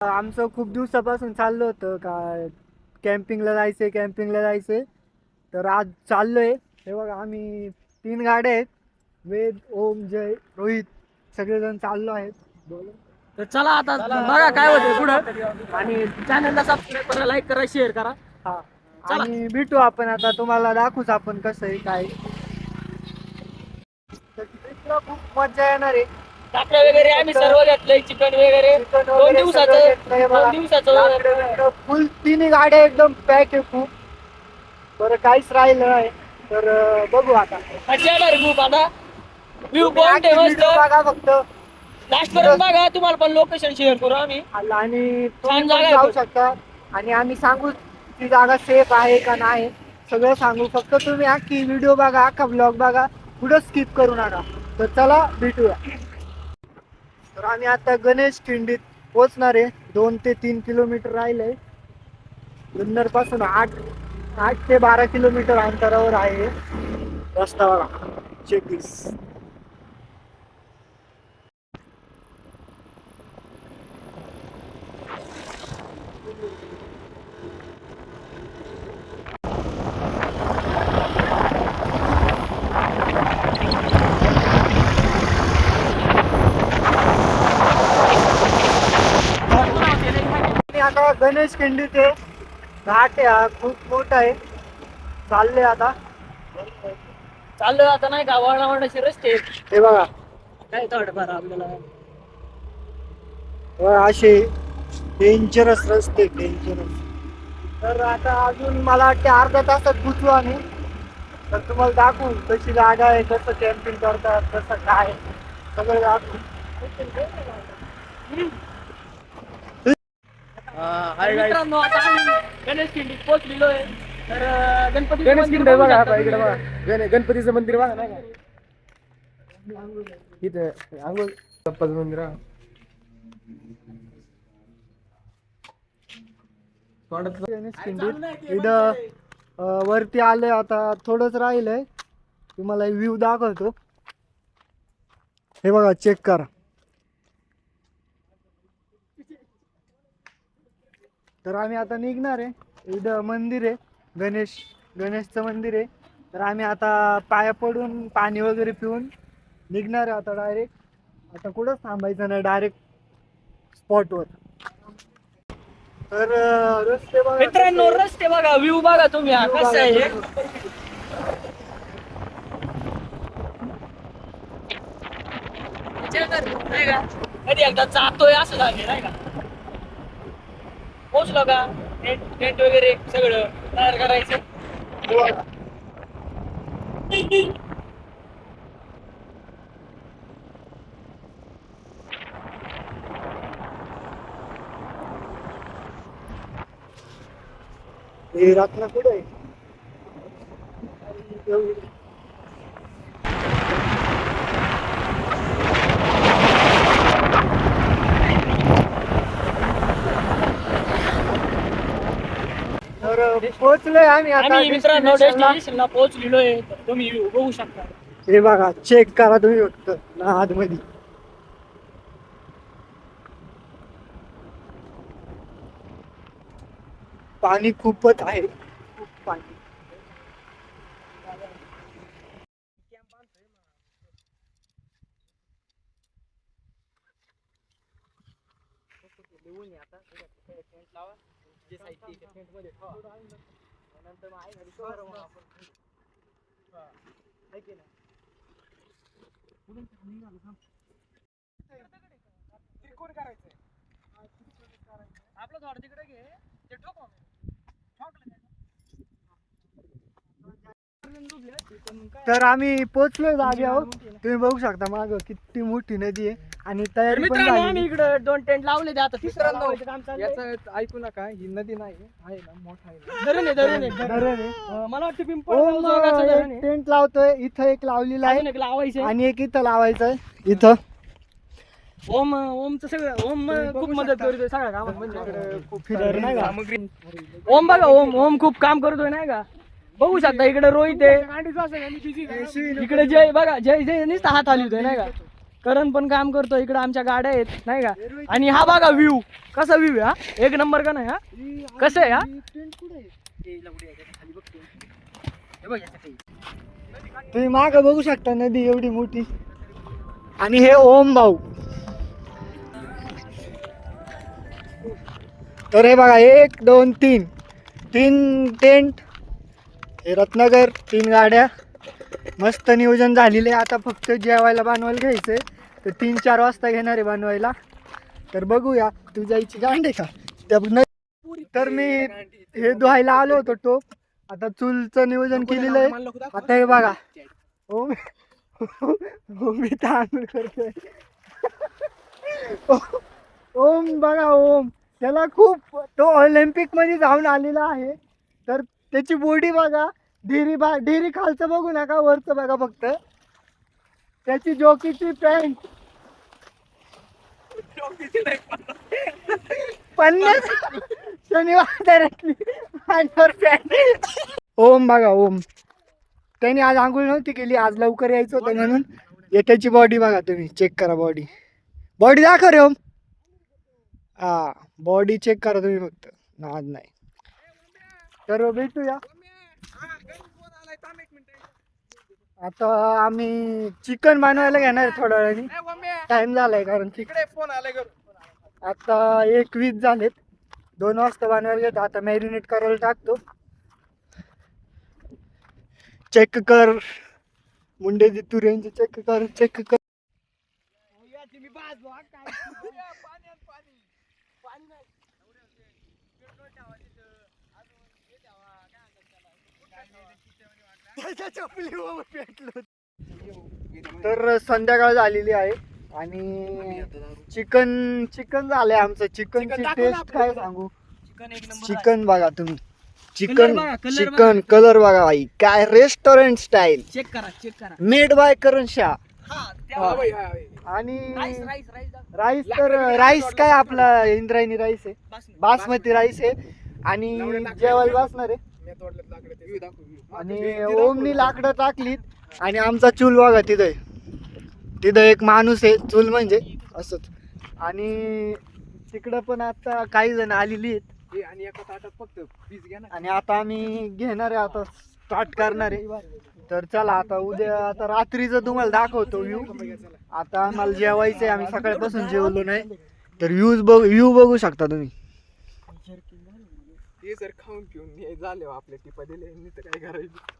आमचं खूप दिवसापासून चाललं होतं का कॅम्पिंगला जायचंय कॅम्पिंगला जायचंय. तर आज चाललोय. हे बघा आम्ही तीन गाड्या आहेत. वेद ओम जय रोहित सगळेजण चाललो आहेत. बोला. तर चला आता बघा काय होते पुढं. आणि चॅनलला सबस्क्राईब करा लाईक करा शेअर करा. हा. चला. आणि भेटू आपण आता. तुम्हाला दाखवूच आपण कसं आहे काय. तर खूप मजा येणार आहे. टाकल्या वगैरे आम्ही सर्व घेतलंय चिकन वगैरे. दोन दिवसाचं. दोन दिवसाचं फुल तिन्ही गाड्या एकदम पॅक आहे खूप. बरं काहीच राहिलं नाही. तर बघू आता. मजा येणार खूप आता. व्ह्यू पॉइंट आहे मस्त. बघा फक्त. लास्ट पर्यंत बघा तुम्हाला पण लोकेशन शेअर करू आम्ही. आणि छान जागा जाऊ. शकता. आणि आम्ही सांगू ती जागा सेफ आहे का नाही सगळं सांगू. फक्त तुम्ही अख्खी व्हिडिओ बघा अख्खा ब्लॉग बघा. पुढं स्किप करू नका. तर चला भेटूया. तर आम्ही आता गणेश खिंडीत पोचणार आहे. दोन ते तीन किलोमीटर राहिलंय. जुन्नरपासून आठ आठ ते बारा किलोमीटर अंतरावर आहे. रस्ता बघा. गणेश आहे घाट आहे हा खूप मोठा आहे. चालले आता. चाललं आता नाही का? वळणावळणाचे रस्ते आहेत. हे बघा. काय थोडंफार आपल्याला? व असे डेंजरस रस्ते डेंजरस तर आता अजून मला वाटते अर्ध्या तासात पोचू आम्ही. तर तुम्हाला दाखवू कशी जागा आहे कसं कॅम्पिंग करतात कसं काय सगळं दाखवू तर मित्रांनो आता आम्ही गणेश खिंडीत पोहोचलेलो आहे तर अं, गणपती गणेश मंदिर बघा बघू हा शकता इकडे बघा. तुम्ही. गण गणपतीचं मंदिर बघा नाही का? इथं आंघोळ बाप्पाचं मंदिर हा. तोंडात गणेश खिंडीत इथं अं, वरती आलंय आता थोडंच राहिलंय. तुम्हाला व्ह्यू दाखवतो. हे बघा चेक करा. तर आम्ही आता निघणार आहे. इथं मंदिर आहे. गणेश गणेशचं मंदिर आहे. तर आम्ही आता पाया पडून पाणी वगैरे पिऊन निघणार आहे आता डायरेक्ट आता कुठंच थांबायचं नाही डायरेक्ट स्पॉटवर तर रस्ते बघा मित्रांनो रस्ते बघा व्ह्यू बघा तुम्ही हा View कसं आहे हे. बघा. नाही का? कधी एकदा जातोय असं झाले नाही का? पोहोचलो का? टेंट टेंट वगैरे सगळं तयार करायचं. हे रत्न कुठे आहे? तर पोहोचलोय आम्ही आता आम्ही मित्रांनो destination ला. डेस्टिनेशनला पोहोचलेलो आहे तर तुम्ही बघू शकता. हे बघा चेक करा तुम्ही फक्त ना आतमध्ये. पाणी खूपच आहे. खूप पाणी. आपलं थोडं तिकडे घे. ते ठोको तर आम्ही पोहोचलोय जागेवर तुम्ही बघू शकता माग किती मोठी नदी आहे. आणि तयारी पण मित्रांनो आम्ही झाली इकडे दोन टेंट लावले ते आता तिसरं लावायचं काम चाललंय. याचं ऐकू नका ही नदी नाही आहे ना मोठा आहे धरण आहे धरण आहे. धरण आहे. अं, मला वाटतं पिंपळगाव ओम जोगाचं धरण आहे. टेंट लावतोय इथं एक लावलेला अजून आहे एक लावायचं आहे. आणि एक इथं लावायचं आहे इथं. ओम ओमचं सगळं ओम खूप मदत करतोय सगळ्या कामात म्हणजे खूप फिरायला नाही का? सामग्री. ओम बघा ओम ओम खूप काम करतोय नाही का? बघू शकता इकडे रोहित आहे. इकडे जय बघा जय जय नुसता हात आली होतोय नाही का? करण पण काम करतो इकडे आमच्या गाड्या आहेत नाही का? आणि हा बघा व्ह्यू कसा व्ह्यू हा? एक नंबर का नाही हा? कसं आहे हा? तुम्ही माग बघू शकता नदी एवढी मोठी. आणि हे ओम भाऊ. तर हे बघा एक दोन तीन. तीन टेंट हे रत्नागर तीन गाड्या. मस्त नियोजन झालेले आता फक्त जेवायला बनवायला घ्यायचंय. तर तीन चार वाजता घेणार आहे बनवायला. तर बघूया तू जायची गांड आहे का? त्या तर मी हे धुवायला आलो होतो टोप. आता चूलचं नियोजन केलेलं आहे. आता हे बघा. ओम ओम मी तांदूळ करतोय. ओम बघा ओम. त्याला खूप तो ऑलिम्पिकमध्ये जाऊन आलेला आहे. तर त्याची बॉडी बघा. ढेरी बा ढेरी खालचं बघू नका वरचं बघा फक्त. त्याची जॉकीची पॅन्ट. पन्नास पॅन्ट. ओम बघा ओम. त्याने आज आंघोळ नव्हती केली आज लवकर यायचं होतं म्हणून. हे त्याची बॉडी बघा तुम्ही चेक करा बॉडी बॉडी दाखव रे ओम. हा बॉडी चेक करा तुम्ही फक्त. नाद नाही. तर भेटूया. आता आम्ही चिकन बनवायला घेणार आहे थोड्या वेळाने. टाइम झालाय कारण चिकन फोन आलाय आता एक वीस झालेत. दोन वाजता बनवायला घेतो. आता मॅरिनेट करायला टाकतो. चेक कर. मुंडे तू रेंज चेक कर. चेक कर. त्याच्या चपलीवर पेटलो. तर संध्याकाळ झालेली आहे आणि चिकन चिकन झालंय आमचं. चिकनची टेस्ट काय सांगू? चिकन बघा तुम्ही. चिकन चिकन कलर बघा भाई काय रेस्टॉरंट स्टाईल चेक करा चेक करा. Made by Karan Shah. हा, आणि राईस तर राईस काय आपला इंद्रायणी राईस आहे? बासमती. बासमती राईस आहे. आणि जेवायला बसणार आहे. आणि ओमनी लाकडं टाकलीत आणि आमचा चूल बघा तिथं. तिथं एक माणूस आहे चूल म्हणजे असंच. आणि तिकडं पण आता काही जण आलेली आहेत. आणि एका ताटात फक्त पीस ना. आणि आता आम्ही घेणार आहे आता स्टार्ट करणार आहे. तर चला आता उद्या आता रात्रीचं तुम्हाला दाखवतो व्ह्यू आता आम्हाला जेवायचं आहे आम्ही सकाळपासून जेवलो नाही. तर व्ह्यूज बघ व्ह्यू बघू शकता तुम्ही. हे जर खाऊन पिऊन हे झाले हो आपल्या टिपा दिले. यांनी तर काय करायचं?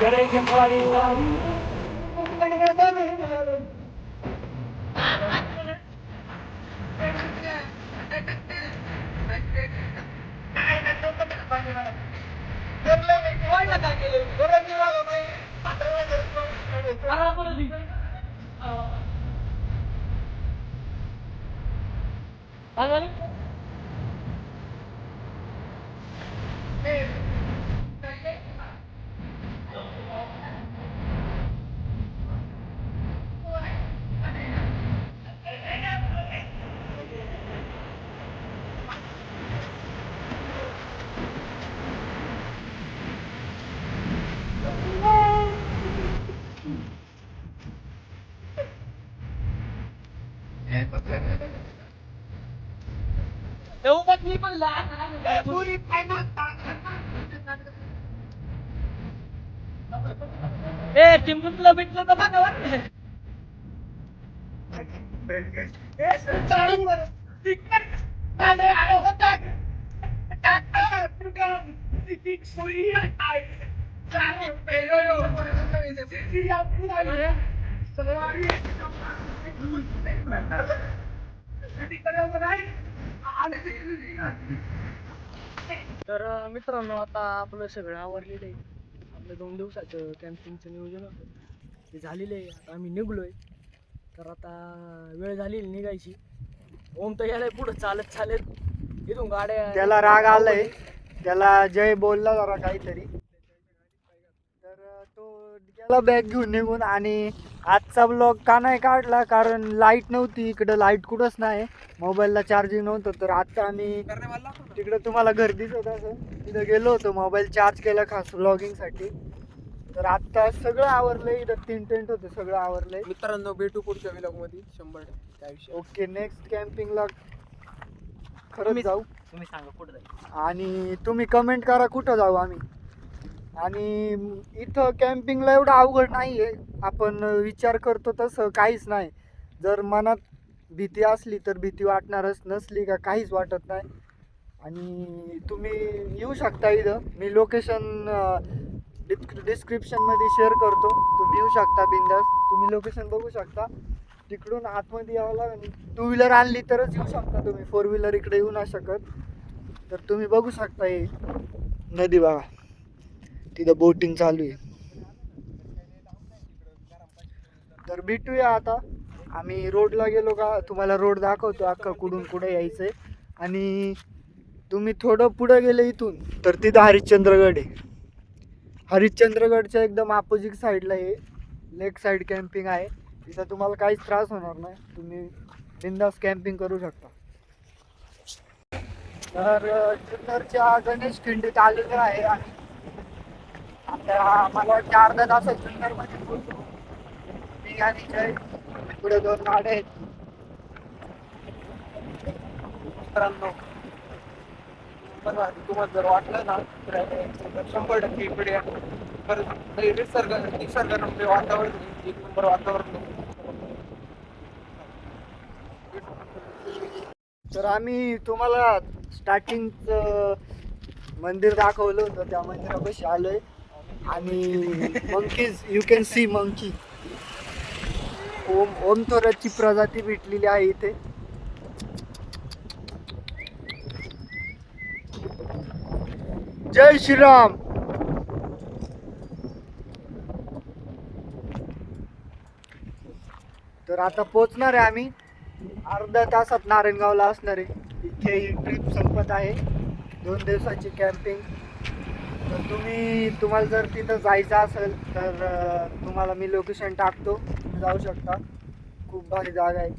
करेंगे Thank you. ए चिमकुटलं बिटलं तर बघा बरं. तर मित्रांनो आता आपलं सगळं आवरलेलं आहे. आपलं दोन दिवसाचं कॅम्पिंगचं नियोजन होतं. ते झालेलं आहे. आता आम्ही निघलोय. तर आता वेळ झालेली निघायची. ओम तर यायला पुढं. चालत चालत. इथून गाड्या त्याला राग आलाय. त्याला जय बोलला जरा काहीतरी. गेला बॅग घेऊन निघून आणि आजचा ब्लॉग का नाही काढला? कारण लाइट नव्हती इकडं लाइट कुठंच नाही. मोबाईलला चार्जिंग नव्हतं तर आता आम्ही तिकडं तुम्हाला घर दिसत असं तिथं गेलो होतो मोबाईल चार्ज केला खास ब्लॉगिंगसाठी तर आता सगळं आवरलंय इथं तीन टेंट होते सगळं आवरलंय. मित्रांनो भेटू पुढच्या विलॉगमध्ये. शंभर टक्के ओके नेक्स्ट कॅम्पिंगला खरंच जाऊ. तुम्ही सांगा कुठं जाईल आणि तुम्ही कमेंट करा कुठं जाऊ आम्ही. आणि इथं कॅम्पिंगला एवढं अवघड नाही आहे आपण विचार करतो तसं काहीच नाही. जर मनात भीती असली तर भीती वाटणारच नसली का काहीच वाटत नाही. आणि तुम्ही येऊ शकता इथं. मी लोकेशन डिस्क्रिप्शनमध्ये शेअर करतो. तुम्ही येऊ शकता बिंदास. तुम्ही लोकेशन बघू शकता. तिकडून आतमध्ये यावं लागेल. टू व्हीलर आणली तरच येऊ शकता तुम्ही. फोर व्हीलर इकडे येऊ नाही शकत. तर तुम्ही बघू शकता हे. नदी बघा तिथं बोटिंग चालू आहे. तर भेटूया आता. आम्ही रोडला गेलो का तुम्हाला रोड दाखवतो अख्खा कुठून कुठे यायचंय. आणि तुम्ही थोडं पुढं गेले इथून तर तिथं हरिश्चंद्रगड आहे. हरिश्चंद्रगडच्या एकदम अपोजिट साईडला हे लेक साईड कॅम्पिंग आहे. तिथं तुम्हाला काहीच त्रास होणार नाही. तुम्ही बिंदास कॅम्पिंग करू शकता. तर जुन्नरच्या गणेश खिंडीत आलेलं आहे आणि आता मला वाटतं अर्धा तासात जुन्नरमध्ये पोहोचू मी आणि जय पुढे दोन गाड्या आहेत. मित्रांनो तुम्हाला जर वाटलं ना तर शंभर टक्के इकडे या. निसर्ग निसर्गरम्य वातावरण एक नंबर वातावरण तर आम्ही तुम्हाला स्टार्टिंगचं मंदिर दाखवलं होतं त्या मंदिरापाशी आलोय. आणि monkeys you can see monkey ओम ओमथोराची प्रजाती भेटलेली आहे इथे. जय श्रीराम. तर आता पोचणार आहे आम्ही. अर्धा तासात नारायणगावला असणार आहे. इथे ही ट्रिप संपत आहे. दोन दिवसाची कॅम्पिंग तर तुम्ही तुम्हाला जर तिथं जायचं असेल तर तुम्हाला मी लोकेशन टाकतो. जाऊ शकता. खूप भारी जागा आहे.